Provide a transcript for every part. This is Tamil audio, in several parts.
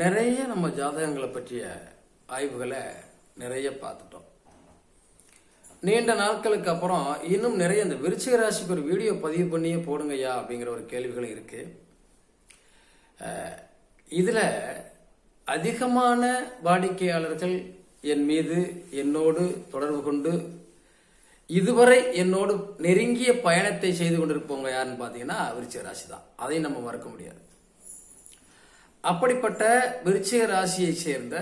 நிறைய நம்ம ஜாதகங்களை பற்றிய ஆய்வுகளை நிறைய பார்த்துட்டோம். நீண்ட நாட்களுக்கு அப்புறம் இன்னும் நிறைய இந்த விருச்சிக ராசிக்கு ஒரு வீடியோ பதிவு பண்ணியே போடுங்கய்யா அப்படிங்கிற ஒரு கேள்விகள் இருக்கு. இதில் அதிகமான வாடிக்கையாளர்கள் என் மீது என்னோடு தொடர்பு கொண்டு இதுவரை என்னோடு நெருங்கிய பயணத்தை செய்து கொண்டிருப்பவங்க யாருன்னு பார்த்தீங்கன்னா விருச்சிக ராசி தான் அதையும் நம்ம மறக்க முடியாது. அப்படிப்பட்ட விருச்சிக ராசியை சேர்ந்த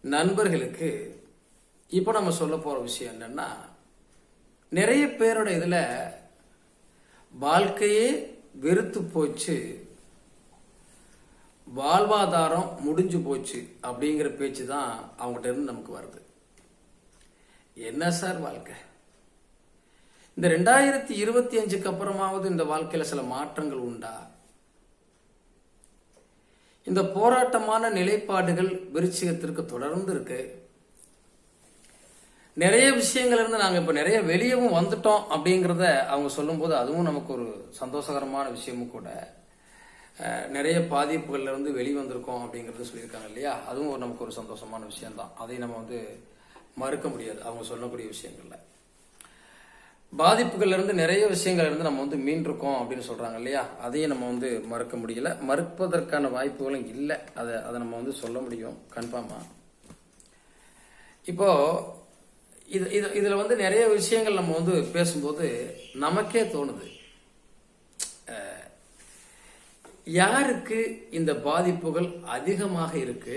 நண்பர்களுக்கு இப்போ நம்ம சொல்ல போற விஷயம் என்னன்னா நிறைய பேரோட இதுல வாழ்க்கையே வெறுத்து போச்சு. வாழ்வாதாரம் முடிஞ்சு போச்சு அப்படிங்கிற பேச்சு தான் அவங்ககிட்ட இருந்து நமக்கு வருது. என்ன சார் வாழ்க்கை? இந்த ரெண்டாயிரத்தி இருபத்தி அஞ்சுக்கு அப்புறமாவது இந்த வாழ்க்கையில சில மாற்றங்கள் உண்டா? இந்த போராட்டமான நிலைப்பாடுகள் விருச்சிகத்திற்கு தொடர்ந்து இருக்கு. நிறைய விஷயங்கள் இருந்து நாங்க இப்ப நிறைய வெளியவும் வந்துட்டோம் அப்படிங்கறத அவங்க சொல்லும்போது அதுவும் நமக்கு ஒரு சந்தோஷகரமான விஷயமும் கூட. நிறைய பாதிப்புகள்ல இருந்து வெளிவந்திருக்கோம் அப்படிங்கிறது சொல்லியிருக்காங்க இல்லையா? அதுவும் ஒரு நமக்கு ஒரு சந்தோஷமான விஷயம்தான். அதை நம்ம வந்து மறுக்க முடியாது. அவங்க சொல்லக்கூடிய விஷயங்கள்ல. பாதிப்புகள்ல இருந்து நிறைய விஷயங்கள் இருந்து நம்ம வந்து மீண்டிருக்கோம் அப்படின்னு சொல்றாங்க இல்லையா? அதையும் நம்ம வந்து மறுக்க முடியல. மறுப்பதற்கான வாய்ப்புகளும் இல்லை. அதை அதை நம்ம வந்து சொல்ல முடியும். கன்ஃபார்மா இப்போ இது இது இதுல வந்து நிறைய விஷயங்கள் நம்ம வந்து பேசும்போது நமக்கே தோணுது. யாருக்கு இந்த பாதிப்புகள் அதிகமாக இருக்கு?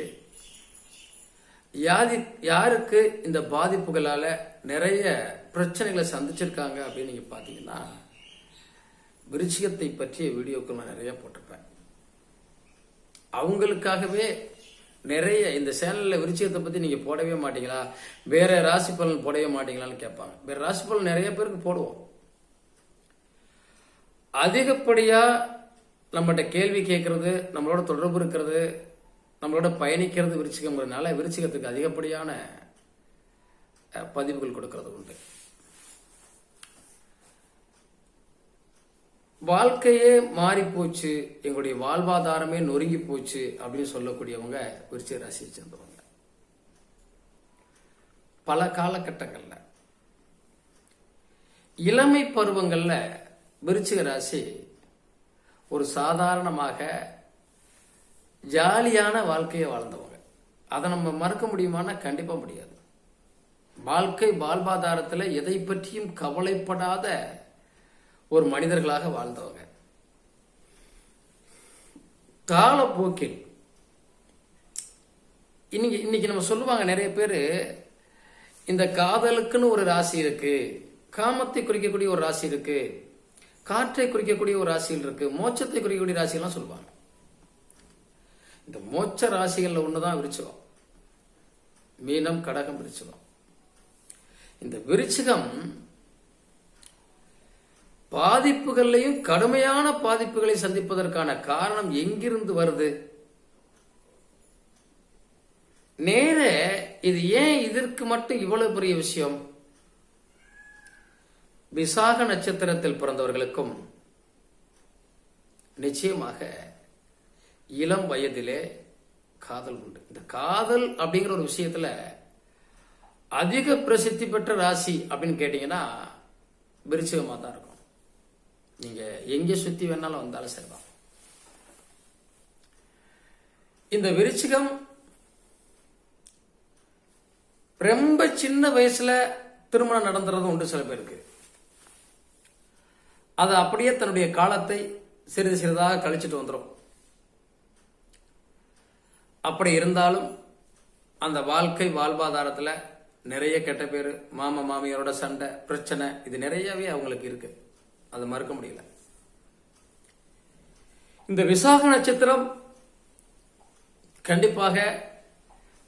யாதி யாருக்கு இந்த பாதிப்புகளால நிறைய பிரச்சனைகளை சந்திச்சிருக்காங்க அப்படின்னு நீங்க பாத்தீங்கன்னா விருச்சிகத்தை பற்றிய வீடியோக்கள் நான் நிறைய போட்டிருப்பேன். அவங்களுக்காகவே நிறைய இந்த சேனல்ல விருச்சிகத்தை பத்தி நீங்க போடவே மாட்டீங்களா? வேற ராசி பலன் போடவே மாட்டீங்களான்னு கேட்பாங்க. வேற ராசி பலன் நிறைய பேருக்கு போடுவோம். அதிகப்படியா நம்மகிட்ட கேள்வி கேட்கறது நம்மளோட தொடர்பு இருக்கிறது நம்மளோட பயணிக்கிறது விருச்சிகம்ங்கிறதுனால விருச்சிகத்துக்கு அதிகப்படியான பதிவுகள் கொடுக்கறது உண்டு. வாழ்க்கையே மாறி போச்சு எங்களுடைய வாழ்வாதாரமே நொறுங்கி போச்சு அப்படின்னு சொல்லக்கூடியவங்க விருச்சிக ராசியை சேர்ந்தவங்க பல காலகட்டங்கள்ல இளமை பருவங்கள்ல விருச்சிக ராசி ஒரு சாதாரணமாக ஜாலியான வாழ்க்கையை வாழ்ந்தவங்க. அதை நம்ம மறக்க முடியுமானா கண்டிப்பா முடியாது. வாழ்க்கை வாழ்வாதாரத்துல எதை பற்றியும் கவலைப்படாத ஒரு மனிதர்களாக வாழ்ந்தவங்க. காலப்போக்கில் இன்னைக்கு இன்னைக்கு நம்ம சொல்லுவாங்க நிறைய பேர் இந்த காதலுக்குன்னு ஒரு ராசி இருக்கு காமத்தை குறிக்கக்கூடிய ஒரு ராசி இருக்கு காற்றை குறிக்கக்கூடிய ஒரு ராசிகள் இருக்கு மோட்சத்தை குறிக்கக்கூடிய ராசியெல்லாம் சொல்லுவாங்க. இந்த மோட்ச ராசிகள்ல ஒண்ணுதான் விருச்சிகம். மீனம் கடகம் விருச்சிகம். இந்த விருச்சிகம் பாதிப்புகள்லையும் கடுமையான பாதிப்புகளை சந்திப்பதற்கான காரணம் எங்கிருந்து வருது? நேர இது ஏன் இதற்கு மட்டும் இவ்வளவு பெரிய விஷயம்? விசாக நட்சத்திரத்தில் பிறந்தவர்களுக்கும் நிச்சயமாக இளம் வயதிலே காதல் உண்டு. இந்த காதல் அப்படிங்கிற ஒரு விஷயத்துல அதிக பிரசித்தி பெற்ற ராசி அப்படின்னு கேட்டீங்கன்னா விருச்சிகமாக தான் இருக்கும். நீங்க எங்க சுத்தி வேணாலும் வந்தாலும் சரிதான். இந்த விருச்சிகம் ரொம்ப சின்ன வயசுல திருமணம் நடந்துறதும் உண்டு சில பேருக்கு. அது அப்படியே தன்னுடைய காலத்தை சிறிது சிறிதாக கழிச்சிட்டு வந்துடும் அப்படி இருந்தாலும் அந்த வாழ்க்கை வாழ்வாதாரத்துல நிறைய கெட்ட பேர் மாமா மாமியாரோட சண்டை பிரச்சனை இது நிறையவே அவங்களுக்கு இருக்கு. அதை மறுக்க முடியல. இந்த விசாக நட்சத்திரம் கண்டிப்பாக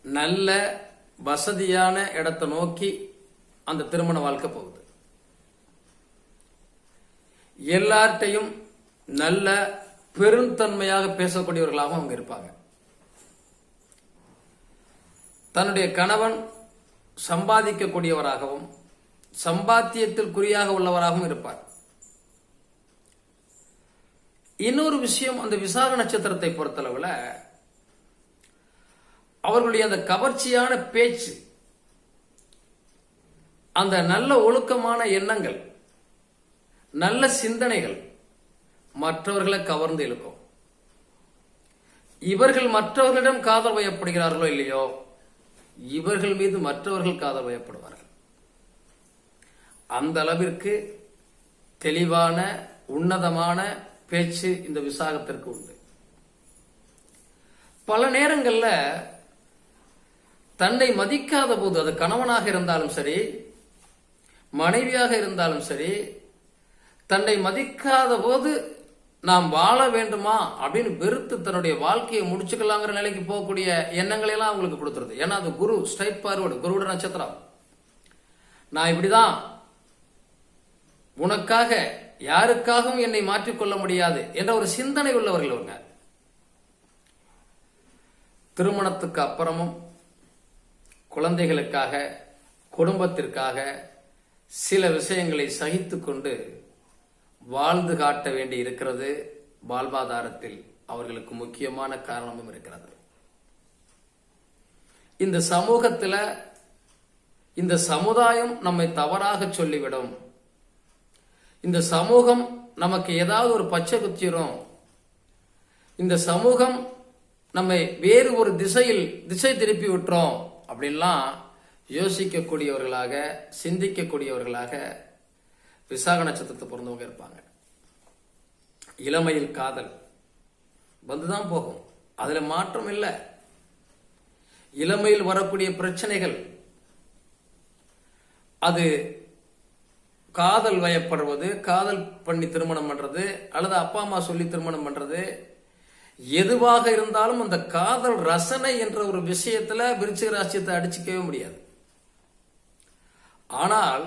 நல்ல வசதியான இடத்தை நோக்கி அந்த திருமண வாழ்க்கை போகுது. எல்லார்ட்டையும் நல்ல பெருந்தன்மையாக பேசக்கூடியவர்களாகவும் அவங்க இருப்பாங்க. தன்னுடைய கணவன் சம்பாதிக்கக்கூடியவராகவும் சம்பாத்தியத்தில் குறியாக உள்ளவராகவும் இருப்பார். இன்னொரு விஷயம் அந்த விசாக நட்சத்திரத்தை பொறுத்தளவில் அவர்களுடைய அந்த கவர்ச்சியான பேச்சு அந்த நல்ல ஒழுக்கமான எண்ணங்கள் நல்ல சிந்தனைகள் மற்றவர்களை கவர்ந்து இழுக்கும். இவர்கள் மற்றவர்களிடம் காதல் வயப்படுகிறார்களோ இல்லையோ இவர்கள் மீது மற்றவர்கள் காதல் வயப்படுவார்கள். அந்த அளவிற்கு தெளிவான உன்னதமான பேச்சு இந்த விசாகத்திற்கு உண்டு. பல நேரங்களில் தன்னை மதிக்காத போது அது கணவனாக இருந்தாலும் சரி மனைவியாக இருந்தாலும் சரி தன்னை மதிக்காத போது நாம் வாழ வேண்டுமா அப்படின்னு வெறுத்து தன்னுடைய வாழ்க்கையை முடிச்சுக்கலாங்கிற நிலைக்கு போகக்கூடிய எண்ணங்களை எல்லாம் அவங்களுக்கு கொடுத்துருது. ஏன்னா அது குரு ஸ்ட்ரைட் பார்வர்டு குருவோட நட்சத்திரம். நான் இப்படிதான் உனக்காக யாருக்காகவும் என்னை மாற்றிக்கொள்ள முடியாது என்ற ஒரு சிந்தனை உள்ளவர்கள் இவங்க. திருமணத்துக்கு அப்புறமும் குழந்தைகளுக்காக குடும்பத்திற்காக சில விஷயங்களை சகித்து கொண்டு வாழ்ந்து காட்ட வேண்டி இருக்கிறது வாழ்வாதாரத்தில் அவர்களுக்கு முக்கியமான காரணமும் இருக்கிறது. இந்த சமூகத்தில் இந்த சமுதாயம் நம்மை தவறாக சொல்லிவிடும். இந்த சமூகம் நமக்கு ஏதாவது ஒரு பச்சை குத்திரும். இந்த சமூகம் நம்மை வேறு ஒரு திசையில் திசை திருப்பி விட்டுறோம் அப்படின்லாம் யோசிக்கக்கூடியவர்களாக சிந்திக்கக்கூடியவர்களாக விசாக நட்சத்திரத்தை பிறந்தவங்க இருப்பாங்க. இளமையில் காதல் வந்துதான் போகும். அதுல மாற்றம் இல்லை. இளமையில் வரக்கூடிய பிரச்சனைகள் அது காதல் வயப்படுவது காதல் பண்ணி திருமணம் பண்ணுறது அல்லது அப்பா அம்மா சொல்லி திருமணம் பண்ணுறது எதுவாக இருந்தாலும் அந்த காதல் ரசனை என்ற ஒரு விஷயத்தில் விருச்சிக ராசியத்தை அடிச்சுக்கவே முடியாது. ஆனால்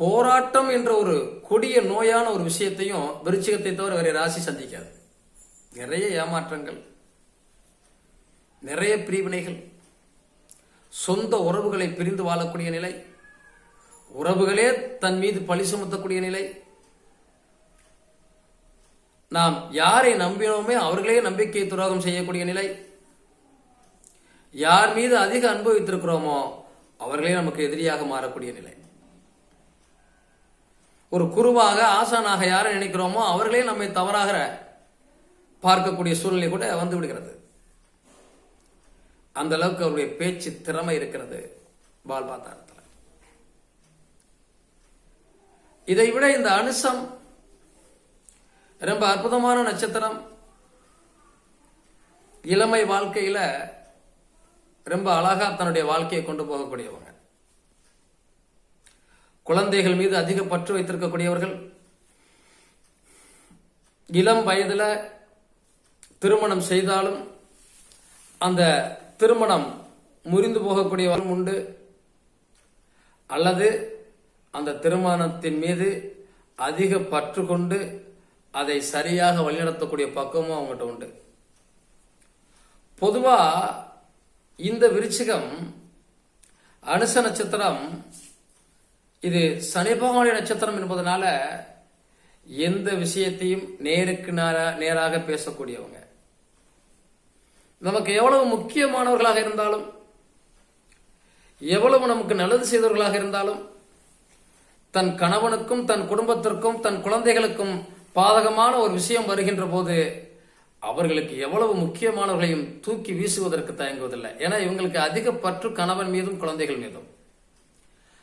போராட்டம் என்ற ஒரு கொடிய நோயான ஒரு விஷயத்தையும் விருச்சிகத்தை தவிர வேற ராசி சந்திக்காது. நிறைய ஏமாற்றங்கள் நிறைய பிரிவினைகள் சொந்த உறவுகளை பிரிந்து வாழக்கூடிய நிலை உறவுகளே தன் மீது பழி சுமத்தக்கூடிய நிலை. நாம் யாரை நம்பினோமே அவர்களே நம்பிக்கை துரோகம் செய்யக்கூடிய நிலை. யார் மீது அதிக அன்பு வைத்திருக்கிறோமோ அவர்களே நமக்கு எதிரியாக மாறக்கூடிய நிலை. ஒரு குருவாக ஆசானாக யாரை நினைக்கிறோமோ அவர்களே நம்மை தவறாக பார்க்கக்கூடிய சூழ்நிலை கூட வந்து விடுகிறது. அந்த அளவுக்கு அவருடைய பேச்சு திறமை இருக்கிறது. பால்பாத்தாரத்தில் இதை விட இந்த அனுசம் ரொம்ப அற்புதமான நட்சத்திரம். இளமை வாழ்க்கையில ரொம்ப அழகா தன்னுடைய வாழ்க்கையை கொண்டு போகக்கூடியவங்க. குழந்தைகள் மீது அதிக பற்று வைத்திருக்கக்கூடியவர்கள். இளம் வயதுல திருமணம் செய்தாலும் அந்த திருமணம் முறிந்து போகக்கூடியவரும் உண்டு. அல்லது அந்த திருமணத்தின் மீது அதிக பற்று கொண்டு அதை சரியாக வழிநடத்தக்கூடிய பக்குவமும் அவங்ககிட்ட உண்டு. பொதுவா இந்த விருச்சிகம் அனுச நட்சத்திரம் இது சனி பகவானுடைய நட்சத்திரம் என்பதனால எந்த விஷயத்தையும் நேருக்கு நேராக பேசக்கூடியவங்க. நமக்கு எவ்வளவு முக்கியமானவர்களாக இருந்தாலும் எவ்வளவு நமக்கு நல்லது செய்தவர்களாக இருந்தாலும் தன் கணவனுக்கும் தன் குடும்பத்திற்கும் தன் குழந்தைகளுக்கும் பாதகமான ஒரு விஷயம் வருகின்ற போது அவர்களுக்கு எவ்வளவு முக்கியமானவர்களையும் தூக்கி வீசுவதற்கு தயங்குவதில்லை. ஏன்னா இவங்களுக்கு அதிக பற்று கணவன் மீதும் குழந்தைகள் மீதும்.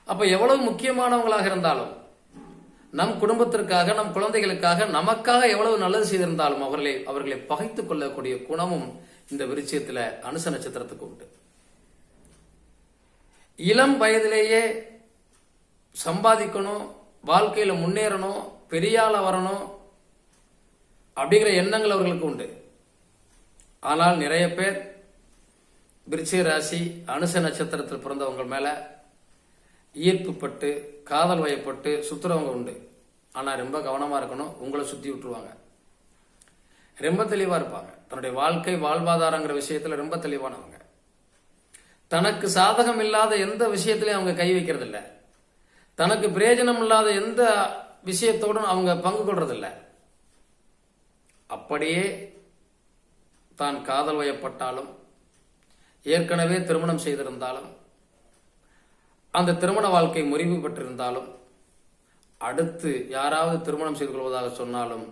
அப்ப எவ்வளவு முக்கியமானவங்களாக இருந்தாலும் நம் குடும்பத்திற்காக நம் குழந்தைகளுக்காக நமக்காக எவ்வளவு நல்லது செய்திருந்தாலும் அவர்களை அவர்களை பகைத்துக் கொள்ளக்கூடிய குணமும் இந்த விருச்சியத்துல அனுச நட்சத்திரத்துக்கு உண்டு. இளம் வயதிலேயே சம்பாதிக்கணும் வாழ்க்கையில் முன்னேறணும் பெரியாள வரணும் அப்படிங்கிற எண்ணங்கள் அவர்களுக்கு உண்டு. ஆனால் நிறைய பேர் விருச்சிக ராசி அனுச நட்சத்திரத்தில் பிறந்தவங்க மேலே ஈர்ப்புப்பட்டு காதல் வயப்பட்டு சுத்துறவங்க உண்டு. ஆனால் ரொம்ப கவனமாக இருக்கணும் உங்களை சுற்றி விட்டுருவாங்க. ரொம்ப தெளிவாக இருப்பாங்க. தன்னுடைய வாழ்க்கை வாழ்வாதாரங்கிற விஷயத்தில் ரொம்ப தெளிவானவங்க. தனக்கு சாதகம் இல்லாத எந்த விஷயத்திலையும் அவங்க கை வைக்கிறது தனக்கு பிரயோஜனம் இல்லாத எந்த விஷயத்தோடும் அவங்க பங்கு கொள்றதில்ல. அப்படியே தான் காதல் வயப்பட்டாலும் ஏற்கனவே திருமணம் செய்திருந்தாலும் அந்த திருமண வாழ்க்கை முறிவு பெற்றிருந்தாலும் அடுத்து யாராவது திருமணம் செய்து கொள்வதாக சொன்னாலும்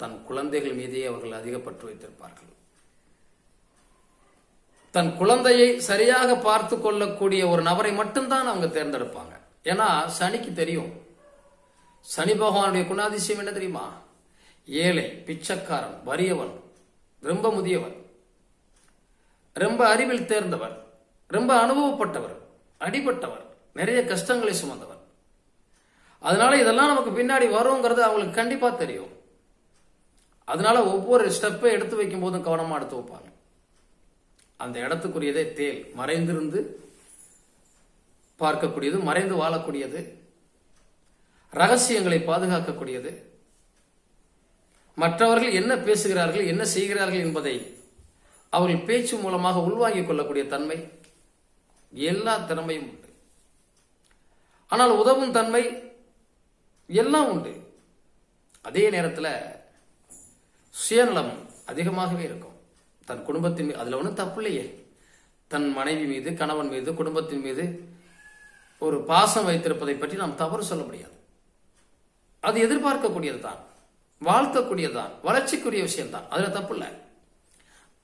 தன் குழந்தைகள் மீதே அவர்கள் அதிகப்பற்று வைத்திருப்பார்கள். தன் குழந்தையை சரியாக பார்த்து கொள்ளக்கூடிய ஒரு நபரை மட்டும்தான் அவங்க தேர்ந்தெடுப்பாங்க. ஏன்னா சனிக்கு தெரியும். சனி பகவானுடைய குணாதிசயம் என்ன தெரியுமா? ஏழை பிச்சைக்காரன் வறியவன் ரொம்ப முதியவன் ரொம்ப அறிவில் தேர்ந்தவர் ரொம்ப அனுபவப்பட்டவர் அடிபட்டவர் நிறைய கஷ்டங்களை சுமந்தவர் அதனால இதெல்லாம் நமக்கு பின்னாடி வருங்கிறது அவங்களுக்கு கண்டிப்பா தெரியும். அதனால ஒவ்வொரு ஸ்டெப்பை எடுத்து வைக்கும் போதும் கவனமா எடுத்து வைப்பாங்க. அந்த இடத்துக்குரியதே தேல். மறைந்திருந்து பார்க்கக்கூடியது மறைந்து வாழக்கூடியது ரகசியங்களை பாதுகாக்கக்கூடியது. மற்றவர்கள் என்ன பேசுகிறார்கள் என்ன செய்கிறார்கள் என்பதை அவர்கள் பேச்சு மூலமாக உள்வாங்கிக் கொள்ளக்கூடிய தன்மை எல்லா திறமையும் உண்டு. ஆனால் உதவும் தன்மை எல்லாம் உண்டு. அதே நேரத்தில் சுயநலம் அதிகமாகவே இருக்கும். தன் குடும்பத்தின் மீது அதில் ஒன்றும் தப்பு இல்லையே. தன் மனைவி மீது கணவன் மீது குடும்பத்தின் மீது ஒரு பாசம் வைத்திருப்பதை பற்றி நாம் தவறு சொல்ல முடியாது. அது எதிர்பார்க்கக்கூடியது தான் வாழ்த்தக்கூடியது தான் வளர்ச்சிக்குரிய விஷயம் தான் அதுல தப்பு இல்லை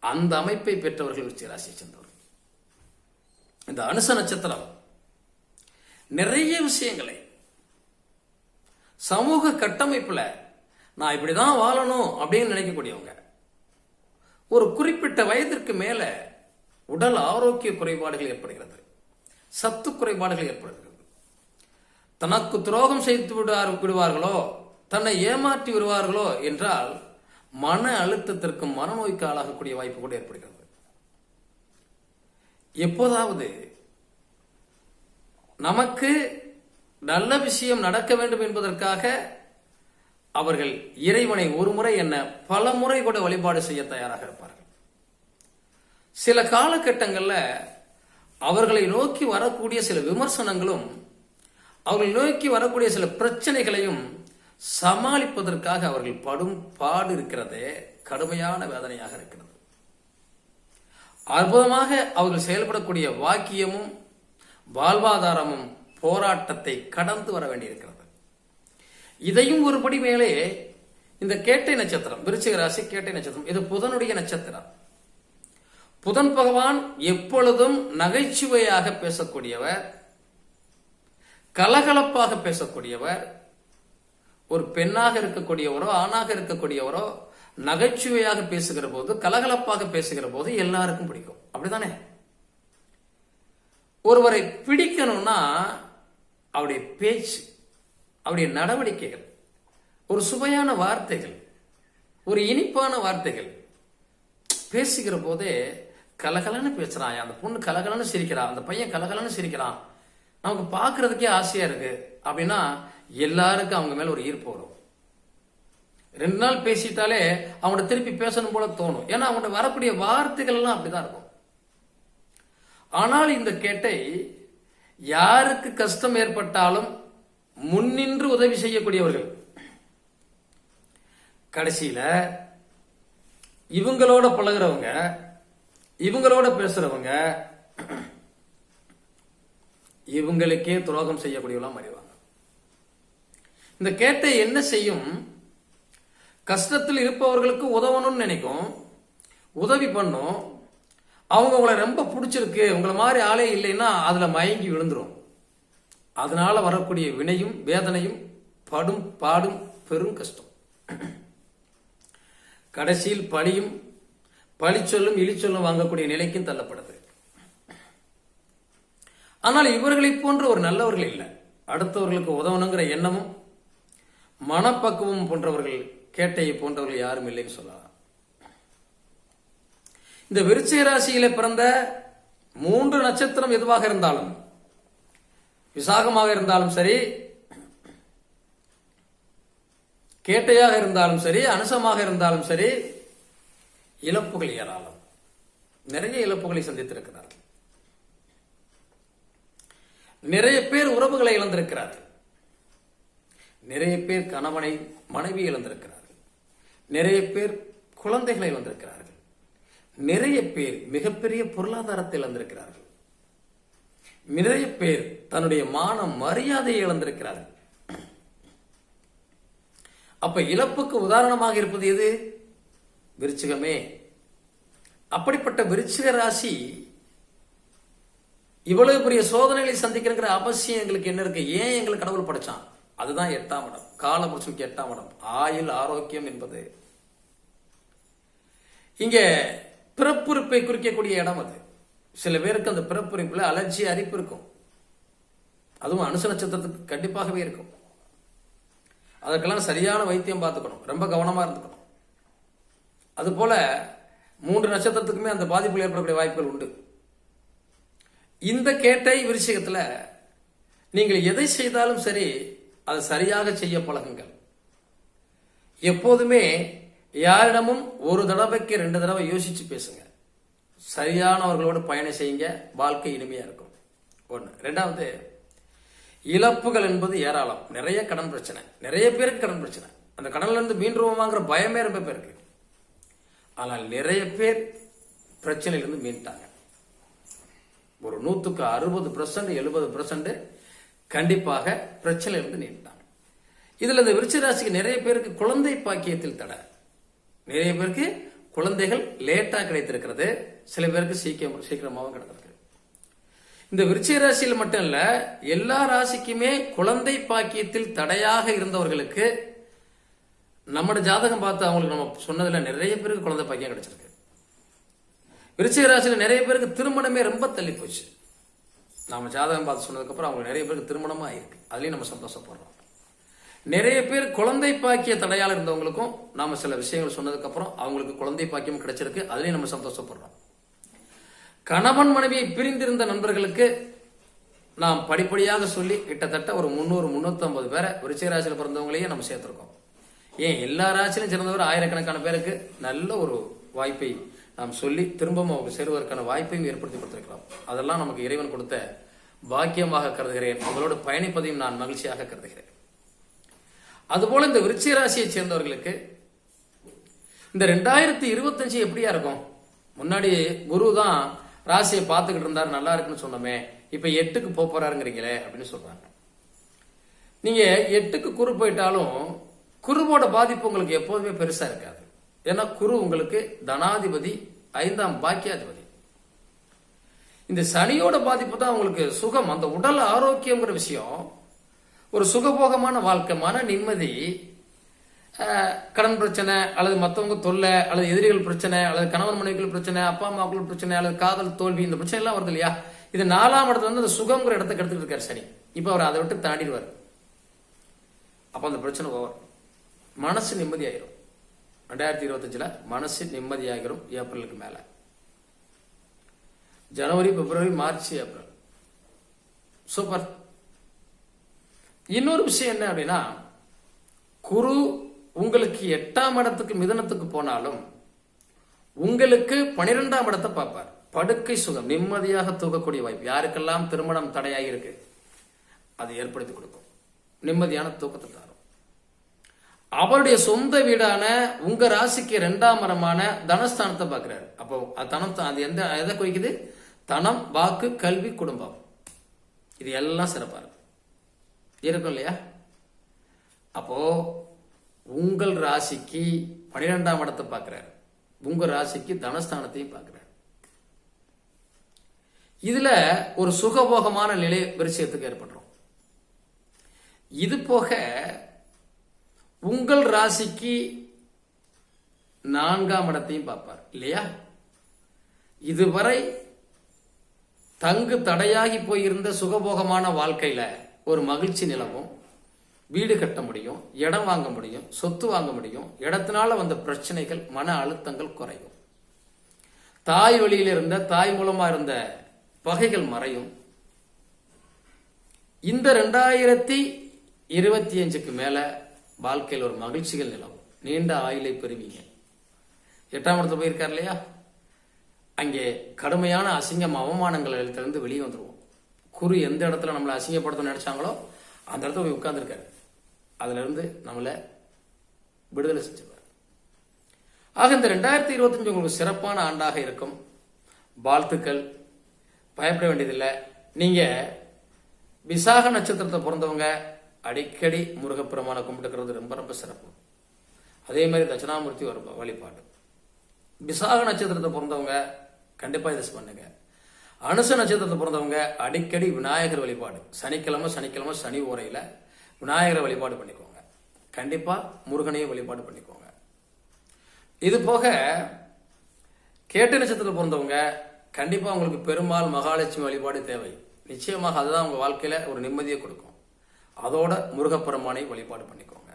அந்த அமைப்பை பெற்றவர்கள் விருச்சிக ராசியை இந்த அனுச நட்சத்திரம் நிறைய விஷயங்களை சமூக கட்டமைப்புல நான் இப்படிதான் வாழணும் அப்படின்னு நினைக்கக்கூடியவங்க ஒரு குறிப்பிட்ட வயதிற்கு மேல உடல் ஆரோக்கிய குறைபாடுகள் ஏற்படுகிறது. சத்து குறைபாடுகள் ஏற்படுகிறது. தனக்கு துரோகம் செய்து விடுவார் விடுவார்களோ தன்னை ஏமாற்றி விடுவார்களோ என்றால் மன அழுத்தத்திற்கு மனநோய்க்கு ஆளாகக்கூடிய வாய்ப்பு கூட ஏற்படுகிறது. எப்போதாவது நமக்கு நல்ல விஷயம் நடக்க வேண்டும் என்பதற்காக அவர்கள் இறைவனை ஒரு முறை என்ன பல முறை கூட வழிபாடு செய்ய தயாராக இருப்பார்கள். சில காலகட்டங்களில் அவர்களை நோக்கி வரக்கூடிய சில விமர்சனங்களும் அவர்களை நோக்கி வரக்கூடிய சில பிரச்சனைகளையும் சமாளிப்பதற்காக அவர்கள் படும் பாடு இருக்கிறதே கடுமையான வேதனையாக இருக்கிறது. அற்புதமாக அவர்கள் செயல்படக்கூடிய வாக்கியமும் வாழ்வாதாரமும் போராட்டத்தை கடந்து வர வேண்டியிருக்கிறது. இதையும் ஒருபடி மேலே இந்த கேட்டை நட்சத்திரம் விருச்சிக ராசி கேட்டை நட்சத்திரம் இது புதனுடைய நட்சத்திரம். புதன் பகவான் எப்பொழுதும் நகைச்சுவையாக பேசக்கூடியவர் கலகலப்பாக பேசக்கூடியவர் ஒரு பெண்ணாக இருக்கக்கூடியவரோ ஆணாக இருக்கக்கூடியவரோ நகைச்சுவையாக பேசுகிற போது கலகலப்பாக பேசுகிற போது எல்லாருக்கும் பிடிக்கும். அப்படிதானே ஒருவரை பிடிக்கணும்னா அவருடைய பேச்சு அவருடைய நடவடிக்கைகள் ஒரு சுவையான வார்த்தைகள் ஒரு இனிப்பான வார்த்தைகள் பேசுகிற போதே கலகலன்னு பேசுறான் அந்த பொண்ணு கலகலன்னு சிரிக்கிறான் அந்த பையன் கலகலன்னு சிரிக்கிறான். நமக்கு பார்க்கறதுக்கே ஆசையா இருக்கு. அப்படின்னா எல்லாருக்கும் அவங்க மேல ஒரு ஈர்ப்பு வரும். ரெண்டு நாள் பேசிட்டாலே அவங்கள்ட்ட திருப்பி பேசணும் போல தோணும். ஏன்னா அவங்கள்ட்ட வரக்கூடிய வார்த்தைகள் எல்லாம் அப்படிதான் இருக்கும். ஆனால் இந்த கேட்டை யாருக்கு கஷ்டம் ஏற்பட்டாலும் முன்னின்று உதவி செய்யக்கூடியவர்கள். கடைசியில இவங்களோட பழகுறவங்க இவங்களோட பேசுறவங்க இவங்களுக்கே துரோகம் செய்யக்கூடியவெல்லாம் அறிவாங்க. இந்த கேட்டை என்ன செய்யும்? கஷ்டத்தில் இருப்பவர்களுக்கு உதவணும்னு நினைக்கும். உதவி பண்ணும். அவங்க உங்களை ரொம்ப பிடிச்சிருக்கு. உங்களை மாதிரி ஆளே இல்லைன்னா அதுல மயங்கி விழுந்துரும். அதனால வரக்கூடிய வினையும் வேதனையும் படும் பாடும் பெரும் கஷ்டம். கடைசியில் பழியும் பழிச்சொல்லும் இழிச்சொல்லும் வாங்கக்கூடிய நிலைக்கும் தள்ளப்படுது. ஆனால் இவர்களை போன்ற ஒரு நல்லவர்கள் இல்லை. அடுத்தவர்களுக்கு உதவணுங்கிற எண்ணமும் மனப்பக்குவம் போன்றவர்கள் கேட்டையை போன்றவர்கள் யாரும் இல்லைன்னு சொல்லலாம். இந்த விருச்சிக ராசியில பிறந்த மூன்று நட்சத்திரம் எதுவாக இருந்தாலும் விசாகமாக இருந்தாலும் சரி கேட்டையாக இருந்தாலும் சரி அனுசமாக இருந்தாலும் சரி இழப்புகள் ஏராளம். நிறைய இழப்புகளை சந்தித்திருக்கிறார்கள். நிறைய பேர் உறவுகளை இழந்திருக்கிறார்கள். நிறைய பேர் கணவனை மனைவி இழந்திருக்கிறார்கள். நிறைய பேர் குழந்தைகளை இழந்திருக்கிறார்கள். நிறைய பேர் மிகப்பெரிய பொருளாதாரத்தை இழந்திருக்கிறார்கள். நிறைய பேர் தன்னுடைய மானம் மரியாதையை இழந்திருக்கிறார்கள். அப்ப இழப்புக்கு உதாரணமாக இருப்பது எது? விருச்சிகமே. அப்படிப்பட்ட விருச்சிக ராசி இவ்வளவு பெரிய சோதனைகளை சந்திக்கிற அவசியம் எங்களுக்கு என்ன இருக்கு? ஏன் எங்களுக்கு கடவுள் படைச்சான்? அதுதான் எட்டாம் இடம். முடிச்சுக்கு எட்டாம் இடம். ஆயுள் ஆரோக்கியம் என்பது. இங்க பிறப்புறுப்பை குறிக்கக்கூடிய இடம் அது. சில பேருக்கு அந்த பிறப்புறுப்புல அலர்ஜி அரிப்பு இருக்கும். அதுவும் அனுச நட்சத்திரத்துக்கு கண்டிப்பாகவே இருக்கும். அதற்கெல்லாம் சரியான வைத்தியம் பார்த்துக்கணும். ரொம்ப கவனமா இருந்துக்கணும். அதுபோல மூன்று நட்சத்திரத்துக்குமே அந்த பாதிப்புகள் ஏற்படக்கூடிய வாய்ப்புகள் உண்டு. இந்த கேட்டை விருச்சிகத்துல நீங்கள் எதை செய்தாலும் சரி அதை சரியாக செய்ய பழகுங்கள். எப்போதுமே யாரிடமும் ஒரு தடவைக்கு ரெண்டு தடவை யோசிச்சு பேசுங்க. சரியானவர்களோடு பயணம் செய்யுங்க. வாழ்க்கை இனிமையா இருக்கும். ஒன்று ரெண்டாவது இழப்புகள் என்பது ஏராளம். நிறைய கடன் பிரச்சனை. நிறைய பேருக்கு கடன் பிரச்சனை. அந்த கடன்ல இருந்து மீண்டுருவோமாங்கிற பயமே ரொம்ப பேருக்கு ஆனால் நிறைய பேர் பிரச்சனையிலிருந்து மீண்டாங்க. ஒரு நூத்துக்கு அறுபது பர்சன்ட் எழுபது பர்சன்ட் கண்டிப்பாக பிரச்சனையிலிருந்து நீண்டாங்க இதுல இந்த விருச்சராசிக்கு நிறைய பேருக்கு குழந்தை பாக்கியத்தில் தடை. நிறைய பேருக்கு குழந்தைகள் லேட்டா கிடைத்திருக்கிறது. சில பேருக்கு சீக்கிரம் சீக்கிரமாகவும் கிடைத்திருக்கு. இந்த விருச்சிக ராசியில் மட்டும் இல்ல எல்லா ராசிக்குமே குழந்தை பாக்கியத்தில் தடையாக இருந்தவர்களுக்கு நம்மளோட ஜாதகம் பார்த்து அவங்களுக்கு நம்ம சொன்னதுல நிறைய பேருக்கு குழந்தை பாக்கியம் கிடைச்சிருக்கு. விருச்சிக ராசியில நிறைய பேருக்கு திருமணமே ரொம்ப தள்ளி போச்சு. நாம ஜாதகம் பார்த்து சொன்னதுக்கு அப்புறம் அவங்களுக்கு நிறைய பேருக்கு திருமணமா இருக்கு. அதுலயும் நம்ம சந்தோஷப்படுறோம். நிறைய பேர் குழந்தை பாக்கிய தடையால் இருந்தவங்களுக்கும் நாம சில விஷயங்கள் சொன்னதுக்கு அப்புறம் அவங்களுக்கு குழந்தை பாக்கியம் கிடைச்சிருக்கு. அதுலயும் நம்ம சந்தோஷப்படுறோம். கணவன் மனைவியை பிரிந்திருந்த நண்பர்களுக்கு நாம் படிப்படியாக சொல்லி கிட்டத்தட்ட ஒரு முந்நூறு முன்னூத்தி ஐம்பது பேரை விருச்சிக ராசியில் பிறந்தவங்களையே நம்ம சேர்த்திருக்கோம். ஏன் எல்லா ராசியிலும் சிறந்தவர் ஆயிரக்கணக்கான பேருக்கு நல்ல ஒரு வாய்ப்பை நாம் சொல்லி திரும்பவும் அவங்க சேருவதற்கான வாய்ப்பையும் ஏற்படுத்தி கொடுத்திருக்கலாம் அதெல்லாம் நமக்கு இறைவன் கொடுத்த பாக்கியமாக கருதுகிறேன். உங்களோடு பயணிப்பதையும் நான் மகிழ்ச்சியாக கருதுகிறேன். அதுபோல இந்த விருச்சிக ராசியை சேர்ந்தவர்களுக்கு இந்த ரெண்டாயிரத்தி இருபத்தஞ்சு எப்படியா இருக்கும்? முன்னாடி குரு தான் ராசியை பார்த்துக்கிட்டு இருந்தாரு நல்லா இருக்குன்னு சொன்னோமே. இப்ப எட்டுக்கு போக போறாருங்கிறீங்களே அப்படின்னு சொல்றாங்க. நீங்க எட்டுக்கு குரு போயிட்டாலும் குருவோட பாதிப்பு உங்களுக்கு எப்போதுமே பெருசா இருக்காது. ஏன்னா குரு உங்களுக்கு தனாதிபதி ஐந்தாம் பாக்கியாதிபதி. இந்த சனியோட பாதிப்பு தான் உங்களுக்கு சுகம். அந்த உடல் ஆரோக்கியங்கிற விஷயம் ஒரு சுகபோகமான வாழ்க்கை மன நிம்மதி கடன் பிரச்சனை அல்லது மற்றவங்க தொல்லை அல்லது எதிரிகள் பிரச்சனை அல்லது கணவன் மனைவிகள் பிரச்சனை அப்பா அம்மாக்கள் பிரச்சனை அல்லது காதல் தோல்வி இந்த பிரச்சனை எல்லாம் வருது இல்லையா? இது நாலாம் இடத்துல வந்து அந்த சுகங்கிற இடத்த கெடுத்துட்டு இருக்காரு சனி. இப்ப அவர் அதை விட்டு தாண்டிடுவார். அப்ப அந்த பிரச்சனை ஓவர் மனசு நிம்மதியாயிரும். ரெண்டாயிரத்தி இருபத்தஞ்சுல மனசு நிம்மதியாகிரும் ஏப்ரலுக்கு மேல. ஜனவரி பிப்ரவரி மார்ச் ஏப்ரல். சூப்பர். இன்னொரு விஷயம் என்ன அப்படின்னா குரு உங்களுக்கு எட்டாம் இடத்துக்கு மிதனத்துக்கு போனாலும் உங்களுக்கு பனிரெண்டாம் இடத்தை பார்ப்பார். படுக்கை சுகம் நிம்மதியாக தூக்கக்கூடிய வாய்ப்பு. யாருக்கெல்லாம் திருமணம் தடையாகி இருக்கு அது ஏற்படுத்தி கொடுக்கும். நிம்மதியான தூக்கத்தை தரும். அவருடைய சொந்த வீடான உங்க ராசிக்கு இரண்டாம் மரமான தனஸ்தானத்தை பார்க்கிறாரு. அப்போ அது தனம் அது எந்த எதை குறிக்குது? தனம் வாக்கு கல்வி குடும்பம். இது எல்லாம் சிறப்பா இருக்கும். இருக்கும் இல்லையா? அப்போ உங்கள் ராசிக்கு பனிரெண்டாம் இடத்தை பார்க்கிறாரு. உங்க ராசிக்கு தனஸ்தானத்தையும் பார்க்கிறாரு. இதுல ஒரு சுகபோகமான நிலை விருச்சியத்துக்கு ஏற்படுறோம். இது போக உங்கள் ராசிக்கு நான்காம் இடத்தையும் பார்ப்பார் இல்லையா? இதுவரை தங்கு தடையாகி போயிருந்த சுகபோகமான வாழ்க்கையில ஒரு மகிழ்ச்சி நிலவும். வீடு கட்ட முடியும் இடம் வாங்க முடியும் சொத்து வாங்க முடியும். இடத்தினால வந்த பிரச்சனைகள் மன அழுத்தங்கள் குறையும். தாய் வழியில் இருந்த தாய் மூலமா இருந்த பகைகள் மறையும். இந்த ரெண்டாயிரத்தி இருபத்தி அஞ்சுக்கு மேலே வாழ்க்கையில் ஒரு மகிழ்ச்சிகள் நிலவும். நீண்ட ஆயுளை பெறுவீங்க. எட்டாம் இடத்துல போயிருக்கார் இல்லையா? அங்கே கடுமையான அசிங்கம் அவமானங்களிலிருந்து வெளியே வந்துடுவோம் குரு எந்த இடத்துல நம்மளை அசிங்கப்படுத்த நினைச்சாங்களோ அந்த இடத்துல போய் உட்கார்ந்துருக்காரு. அதுலருந்து நம்மளை விடுதலை செஞ்சிருவார். ஆக இந்த ரெண்டாயிரத்தி இருபத்தஞ்சு உங்களுக்கு சிறப்பான ஆண்டாக இருக்கும். வாழ்த்துக்கள். பயப்பட வேண்டியதில்லை. நீங்கள் விசாக நட்சத்திரத்தை பிறந்தவங்க அடிக்கடி முருகப்பெருமானை கும்பிட்டுக்கிறது ரொம்ப ரொம்ப சிறப்பு. அதே மாதிரி தட்சிணாமூர்த்தி ஒரு வழிபாடு. விசாக நட்சத்திரத்தை பிறந்தவங்க கண்டிப்பாக இதை பண்ணுங்க. அனுச நட்சத்திரத்தை பிறந்தவங்க அடிக்கடி விநாயகர் வழிபாடு. சனிக்கிழமை சனிக்கிழமை சனி உரையில் விநாயகரை வழிபாடு பண்ணிக்கோங்க. கண்டிப்பாக முருகனையும் வழிபாடு பண்ணிக்கோங்க. இது போக கேட்ட நட்சத்திரத்தில் பிறந்தவங்க கண்டிப்பாக உங்களுக்கு பெருமாள் மகாலட்சுமி வழிபாடு தேவை. நிச்சயமாக அதுதான் உங்கள் வாழ்க்கையில் ஒரு நிம்மதியை கொடுக்கும். அதோட முருகப்பெருமானை வழிபாடு பண்ணிக்கோங்க.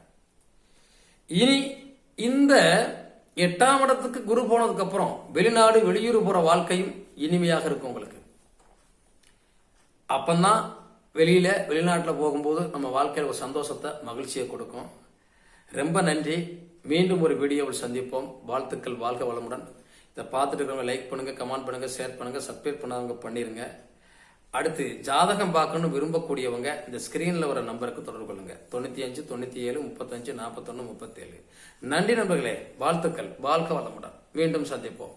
இனி இந்த எட்டாம் இடத்துக்கு குரு போனதுக்கு அப்புறம் வெளிநாடு வெளியூர் போற வாழ்க்கையும் இனிமையாக இருக்கும் உங்களுக்கு. அப்பந்தான் வெளியில வெளிநாட்டில் போகும்போது நம்ம வாழ்க்கையில் ஒரு சந்தோஷத்தை மகிழ்ச்சியை கொடுக்கும். ரொம்ப நன்றி. மீண்டும் ஒரு வீடியோவில் சந்திப்போம். வாழ்த்துக்கள் வாழ்க வளமுடன். இதை பார்த்துட்டு இருக்கிறவங்க லைக் பண்ணுங்க கமெண்ட் பண்ணுங்க ஷேர் பண்ணுங்க சப்ஸ்கிரைப் பண்ணாதவங்க பண்ணிருங்க. அடுத்து ஜாதகம் பார்க்கணும்னு விரும்பக்கூடியவங்க இந்த ஸ்கிரீன்ல வர நம்பருக்கு தொடர்பு கொள்ளுங்க. தொண்ணூத்தி அஞ்சு தொண்ணூத்தி ஏழு முப்பத்தஞ்சு நாற்பத்தொன்னு முப்பத்தேழு. நன்றி நண்பர்களே வாழ்த்துக்கள். வாழ்க வளமுடன். மீண்டும் சந்திப்போம்.